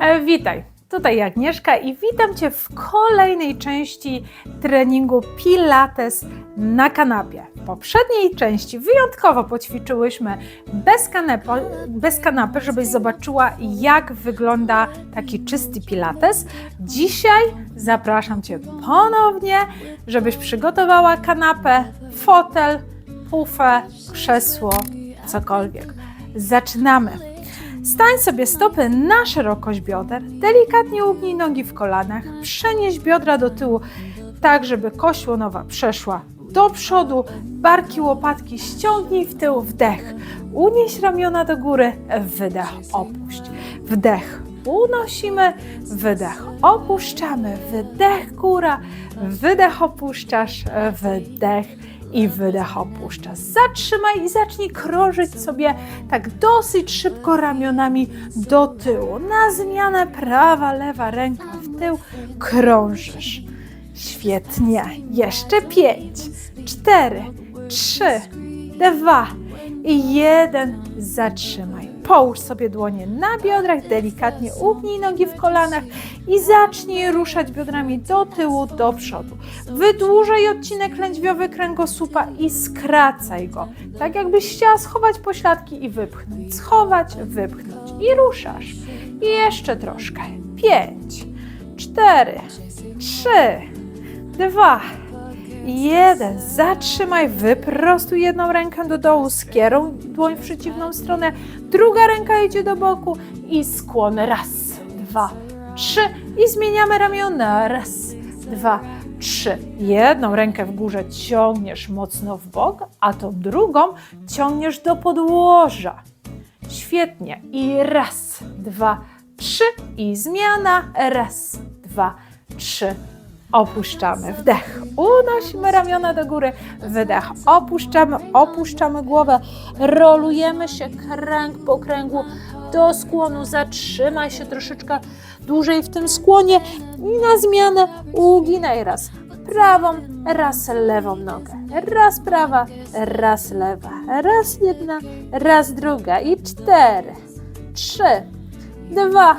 E, Witaj, tutaj Agnieszka i witam Cię w kolejnej części treningu Pilates na kanapie. W poprzedniej części wyjątkowo poćwiczyłyśmy bez, kanepo, bez kanapy, żebyś zobaczyła jak wygląda taki czysty Pilates. Dzisiaj zapraszam Cię ponownie, żebyś przygotowała kanapę, fotel, pufę, krzesło, cokolwiek. Zaczynamy. Stań sobie stopy na szerokość bioder, delikatnie ugnij nogi w kolanach, przenieś biodra do tyłu, tak żeby kość łonowa przeszła do przodu, barki, łopatki ściągnij w tył, wdech, unieś ramiona do góry, wydech, opuść, wdech, unosimy, wydech, opuszczamy, wydech, góra, wydech, opuszczasz, wydech, i wydech opuszczasz. Zatrzymaj i zacznij krążyć sobie tak dosyć szybko ramionami do tyłu. Na zmianę prawa, lewa ręka w tył krążysz. Świetnie. Jeszcze pięć, cztery, trzy, dwa i jeden. Zatrzymaj. Połóż sobie dłonie na biodrach, delikatnie ugnij nogi w kolanach i zacznij ruszać biodrami do tyłu, do przodu. Wydłużaj odcinek lędźwiowy kręgosłupa i skracaj go. Tak jakbyś chciała schować pośladki i wypchnąć. Schować, wypchnąć i ruszasz. I jeszcze troszkę. Pięć, cztery, trzy, dwa, jeden. Zatrzymaj, wyprostuj jedną rękę do dołu, skieruj dłoń w przeciwną stronę, druga ręka idzie do boku i skłon. Raz, dwa, trzy i zmieniamy ramiona. Raz, dwa, trzy. Jedną rękę w górze ciągniesz mocno w bok, a tą drugą ciągniesz do podłoża. Świetnie. I raz, dwa, trzy i zmiana. Raz, dwa, trzy. Opuszczamy. Wdech. Unosimy ramiona do góry. Wydech. Opuszczamy, opuszczamy głowę. Rolujemy się kręg po kręgu do skłonu. Zatrzymaj się troszeczkę dłużej w tym skłonie i na zmianę uginaj raz prawą, raz lewą nogę. Raz prawa, raz lewa. Raz jedna, raz druga. I cztery, trzy, dwa,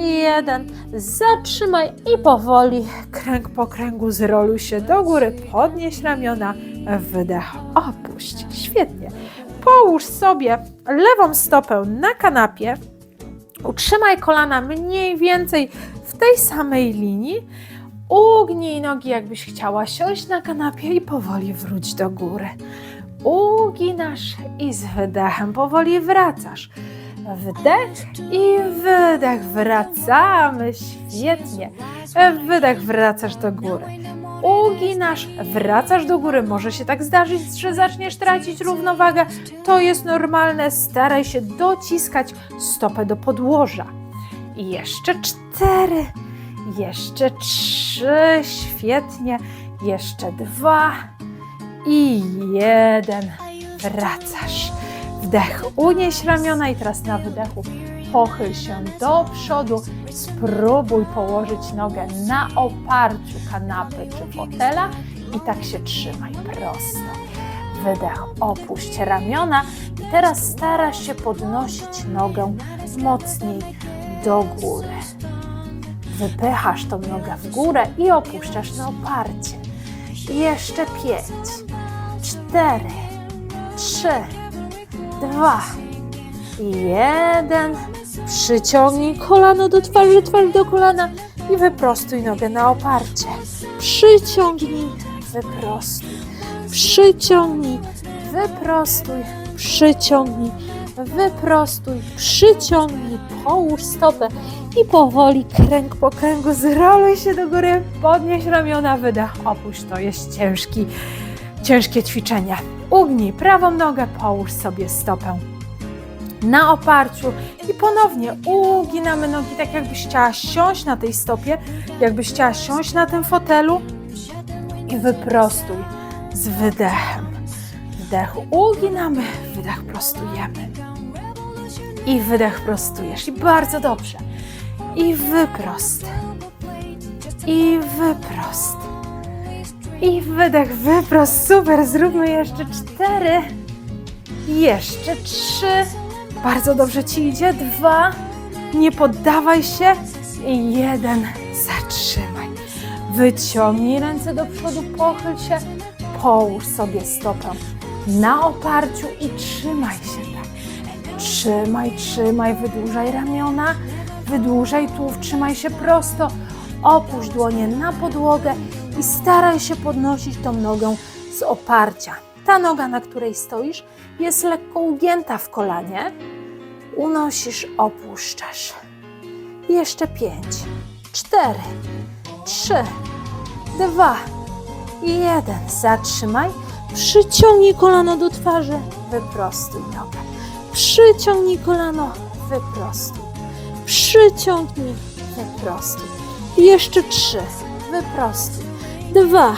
jeden. Zatrzymaj i powoli kręg po kręgu zroluj się do góry. Podnieś ramiona, wydech, opuść. Świetnie. Połóż sobie lewą stopę na kanapie. Utrzymaj kolana mniej więcej w tej samej linii. Ugnij nogi, jakbyś chciała siąść na kanapie i powoli wróć do góry. Uginasz i z wydechem powoli wracasz. Wdech i wydech. Wracamy świetnie. Wydech, wracasz do góry. Uginasz, wracasz do góry. Może się tak zdarzyć, że zaczniesz tracić równowagę. To jest normalne. Staraj się dociskać stopę do podłoża. I jeszcze cztery, jeszcze trzy, świetnie. Jeszcze dwa i jeden. Wracasz. Wdech, unieś ramiona i teraz na wydechu pochyl się do przodu. Spróbuj położyć nogę na oparciu kanapy czy fotela i tak się trzymaj prosto. Wydech, opuść ramiona i teraz starasz się podnosić nogę mocniej do góry. Wypychasz tą nogę w górę i opuszczasz na oparcie. Jeszcze pięć, cztery, trzy, dwa jeden. Przyciągnij kolano do twarzy, twarz do kolana i wyprostuj nogę na oparcie. Przyciągnij, wyprostuj. Przyciągnij, wyprostuj, przyciągnij, wyprostuj, przyciągnij, połóż stopę i powoli kręg po kręgu zroluj się do góry, podnieś ramiona, wydech, opuść. To jest ciężki, ciężkie ćwiczenie. Ugnij prawą nogę, połóż sobie stopę na oparciu i ponownie uginamy nogi tak jakbyś chciała siąść na tej stopie, jakbyś chciała siąść na tym fotelu i wyprostuj z wydechem. Wdech uginamy, wydech prostujemy. I wydech prostujesz. I bardzo dobrze. I wyprost. I wyprost. I wydech, wyprost. Super. Zróbmy jeszcze cztery. Jeszcze trzy. Bardzo dobrze ci idzie. Dwa. Nie poddawaj się. I jeden. Zatrzymaj. Wyciągnij ręce do przodu, pochyl się. Połóż sobie stopę na oparciu i trzymaj się tak. Trzymaj, trzymaj, wydłużaj ramiona, wydłużaj tułów, trzymaj się prosto. Opuść dłonie na podłogę i staraj się podnosić tą nogę z oparcia. Ta noga, na której stoisz, jest lekko ugięta w kolanie. Unosisz, opuszczasz. Jeszcze pięć, cztery, trzy, dwa i jeden. Zatrzymaj. Przyciągnij kolano do twarzy. Wyprostuj nogę. Przyciągnij kolano. Wyprostuj. Przyciągnij. Wyprostuj. Jeszcze trzy. Wyprostuj. Dwa.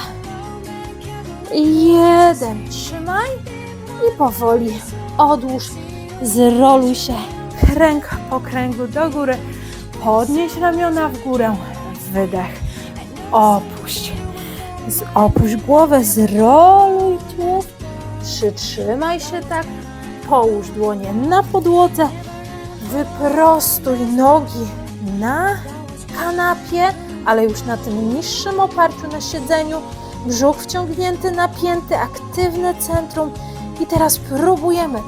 Jeden. Trzymaj. I powoli odłóż. Zroluj się. Kręg po kręgu do góry. Podnieś ramiona w górę. Wydech. Opuść. Opuść głowę, zroluj tułów, przytrzymaj się tak, połóż dłonie na podłodze, wyprostuj nogi na kanapie, ale już na tym niższym oparciu na siedzeniu, brzuch wciągnięty, napięty, aktywne centrum i teraz próbujemy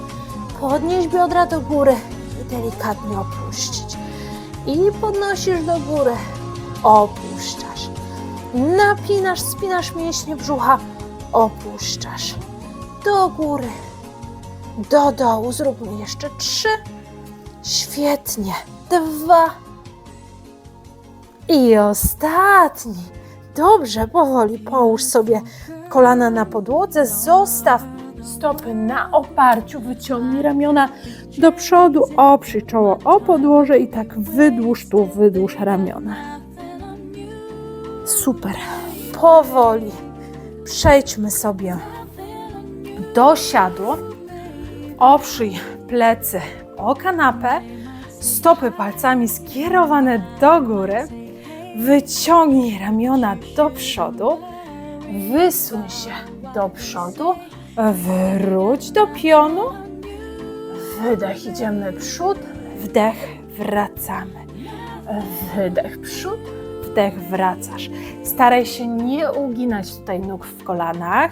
podnieść biodra do góry i delikatnie opuścić. I podnosisz do góry, opuszczasz. Napinasz, spinasz mięśnie brzucha, opuszczasz. Do góry, do dołu. Zróbmy jeszcze trzy. Świetnie. Dwa. I ostatni. Dobrze, powoli połóż sobie kolana na podłodze, zostaw stopy na oparciu, wyciągnij ramiona do przodu, oprzyj czoło o podłoże i tak wydłuż tu, wydłuż ramiona. Super. Powoli przejdźmy sobie do siadu. Oprzyj plecy o kanapę, stopy palcami skierowane do góry. Wyciągnij ramiona do przodu. Wysuń się do przodu. Wróć do pionu. Wydech, idziemy przód. Wdech, wracamy. Wydech, przód wdech wracasz. Staraj się nie uginać tutaj nóg w kolanach.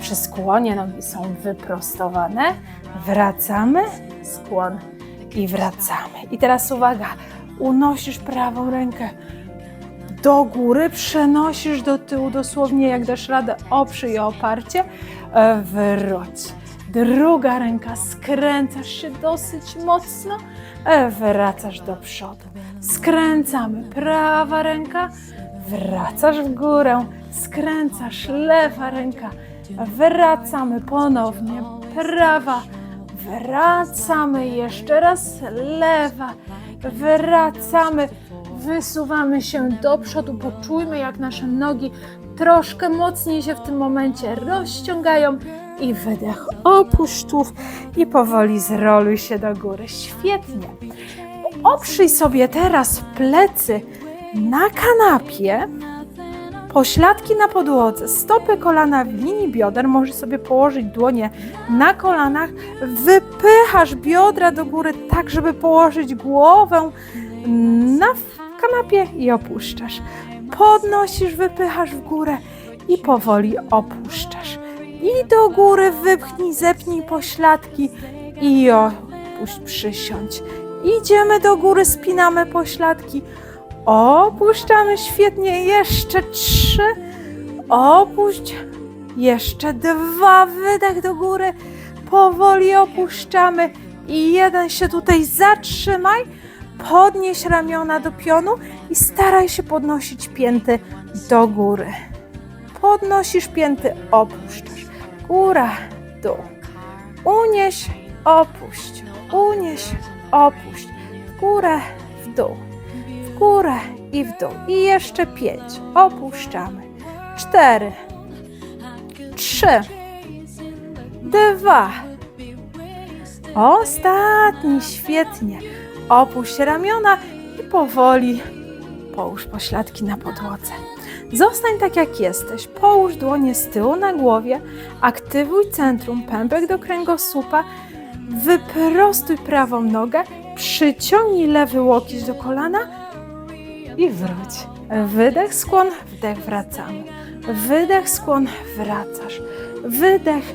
Przy skłonie nogi są wyprostowane. Wracamy, skłon i wracamy. I teraz uwaga, unosisz prawą rękę do góry, przenosisz do tyłu dosłownie jak dasz radę, oprzyj o oparcie, e, wróć. Druga ręka, skręcasz się dosyć mocno, e, wracasz do przodu. Skręcamy, prawa ręka, wracasz w górę, skręcasz, lewa ręka, wracamy ponownie, prawa, wracamy jeszcze raz, lewa, wracamy, wysuwamy się do przodu, poczujmy jak nasze nogi troszkę mocniej się w tym momencie rozciągają i wydech, opuść i powoli zroluj się do góry. Świetnie. Oprzyj sobie teraz plecy na kanapie, pośladki na podłodze, stopy kolana w linii bioder. Możesz sobie położyć dłonie na kolanach. Wypychasz biodra do góry, tak żeby położyć głowę na kanapie i opuszczasz. Podnosisz, wypychasz w górę i powoli opuszczasz. I do góry wypchnij, zepnij pośladki i opuść, przysiądź. Idziemy do góry, spinamy pośladki. Opuszczamy świetnie. Jeszcze trzy. Opuść. Jeszcze dwa. Wydech do góry. Powoli opuszczamy. I jeden się tutaj zatrzymaj. Podnieś ramiona do pionu i staraj się podnosić pięty do góry. Podnosisz pięty, opuszczasz. Góra, dół. Unieś, opuść. Unieś, opuść. W górę, w dół. W górę i w dół. I jeszcze pięć. Opuszczamy. Cztery. Trzy. Dwa. Ostatni, świetnie. Opuść ramiona i powoli połóż pośladki na podłodze. Zostań tak jak jesteś. Połóż dłonie z tyłu na głowie, aktywuj centrum, pępek do kręgosłupa, wyprostuj prawą nogę, Przyciągnij lewy łokieć do kolana i wróć. Wydech, skłon, wdech, wracamy. Wydech, skłon, wracasz. Wydech,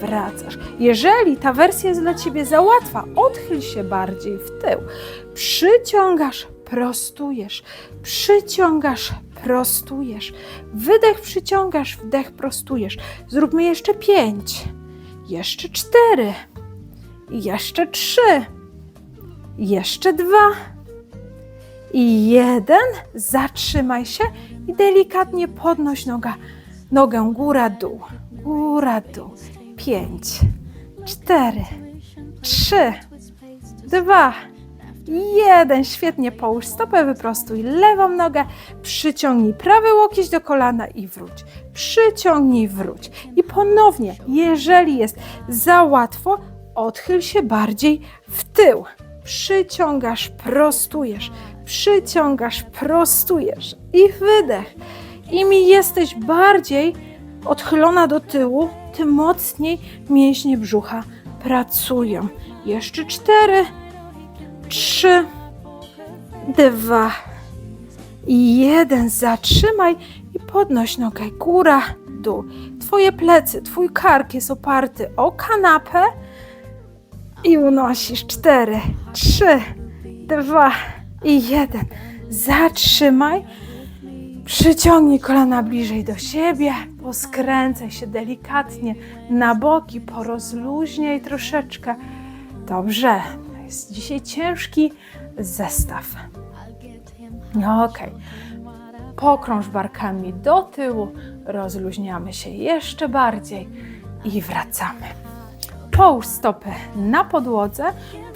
wracasz. Jeżeli ta wersja jest dla Ciebie za łatwa, odchyl się bardziej w tył. Przyciągasz, prostujesz. Przyciągasz, prostujesz. Wydech przyciągasz, wdech prostujesz. Zróbmy jeszcze pięć. Jeszcze cztery. Jeszcze trzy. Jeszcze dwa. I jeden. Zatrzymaj się i delikatnie podnoś noga, nogę góra, dół. Pięć. Cztery. Trzy. Dwa. Jeden, świetnie połóż stopę, wyprostuj lewą nogę, przyciągnij prawy łokieć do kolana i wróć. Przyciągnij, wróć. I ponownie, jeżeli jest za łatwo, odchyl się bardziej w tył. Przyciągasz, prostujesz, przyciągasz, prostujesz i wydech. Im jesteś bardziej odchylona do tyłu, tym mocniej mięśnie brzucha pracują. Jeszcze cztery, trzy, dwa i jeden. Zatrzymaj i podnoś nogę. Góra, dół. Twoje plecy, twój kark jest oparty o kanapę i unosisz. Cztery, trzy, dwa i jeden. Zatrzymaj. Przyciągnij kolana bliżej do siebie, poskręcaj się delikatnie na boki, porozluźniaj troszeczkę. Dobrze, to jest dzisiaj ciężki zestaw. Ok, pokrąż barkami do tyłu, rozluźniamy się jeszcze bardziej i wracamy. Połóż stopę na podłodze,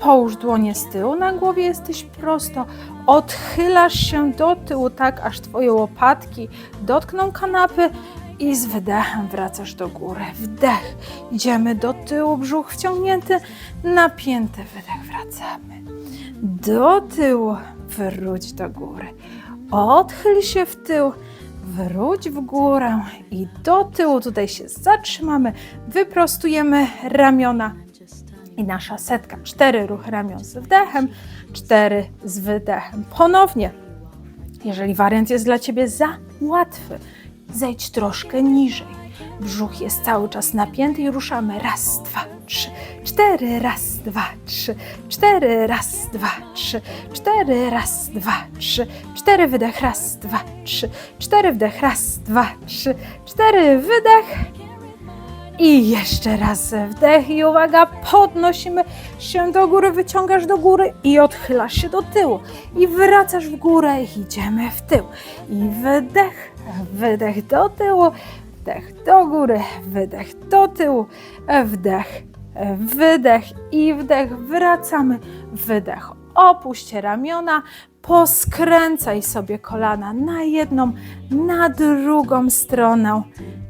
połóż dłonie z tyłu, na głowie jesteś prosto. Odchylasz się do tyłu, tak aż twoje łopatki dotkną kanapy i z wydechem wracasz do góry. Wdech, idziemy do tyłu, brzuch wciągnięty, napięty wydech, wracamy. Do tyłu, wróć do góry. Odchyl się w tył, wróć w górę i do tyłu. Tutaj się zatrzymamy, wyprostujemy ramiona i nasza setka. Cztery ruchy ramion z wdechem, cztery z wydechem. Ponownie, jeżeli wariant jest dla Ciebie za łatwy, zejdź troszkę niżej. Brzuch jest cały czas napięty i ruszamy. Raz, dwa, trzy, cztery, raz, dwa, trzy, cztery, raz, dwa, trzy, cztery, raz, dwa, trzy, cztery, wydech, raz, dwa, trzy, cztery, wdech, raz, dwa, trzy, cztery, wydech. I jeszcze raz wdech i uwaga, podnosimy się do góry, wyciągasz do góry i odchylasz się do tyłu. I wracasz w górę idziemy w tył. I wydech, wydech do tyłu, wdech do góry, wydech do tyłu, wdech, wydech i wdech. Wracamy, wydech. Opuść ramiona, poskręcaj sobie kolana na jedną, na drugą stronę.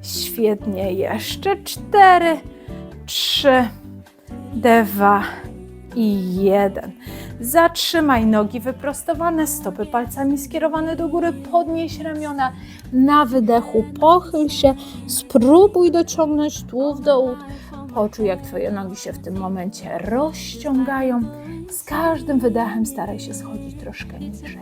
Świetnie, jeszcze cztery, trzy, dwa i jeden. Zatrzymaj nogi wyprostowane, stopy palcami skierowane do góry, podnieś ramiona na wydechu, pochyl się, spróbuj dociągnąć tułów do ud. Poczuj, jak Twoje nogi się w tym momencie rozciągają. Z każdym wydechem staraj się schodzić troszkę niżej.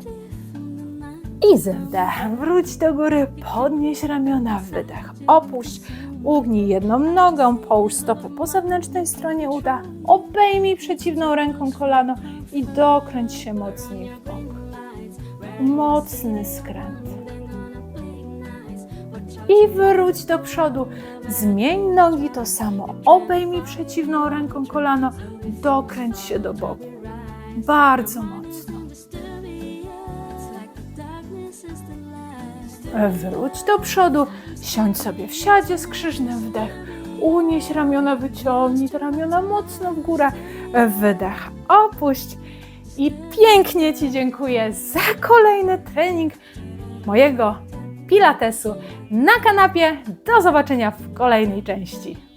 I ze wdechem wróć do góry, podnieś ramiona, wydech, opuść, ugnij jedną nogą, połóż stopę po zewnętrznej stronie uda, obejmij przeciwną ręką kolano i dokręć się mocniej w bok. Mocny skręt. I wróć do przodu, zmień nogi to samo, obejmij przeciwną ręką kolano, dokręć się do boku. Bardzo mocno. Wróć do przodu, siądź sobie w siadzie z krzyżnym wdech, unieś ramiona, wyciągnij te ramiona mocno w górę, wydech, opuść i pięknie Ci dziękuję za kolejny trening mojego Pilatesu na kanapie. Do zobaczenia w kolejnej części.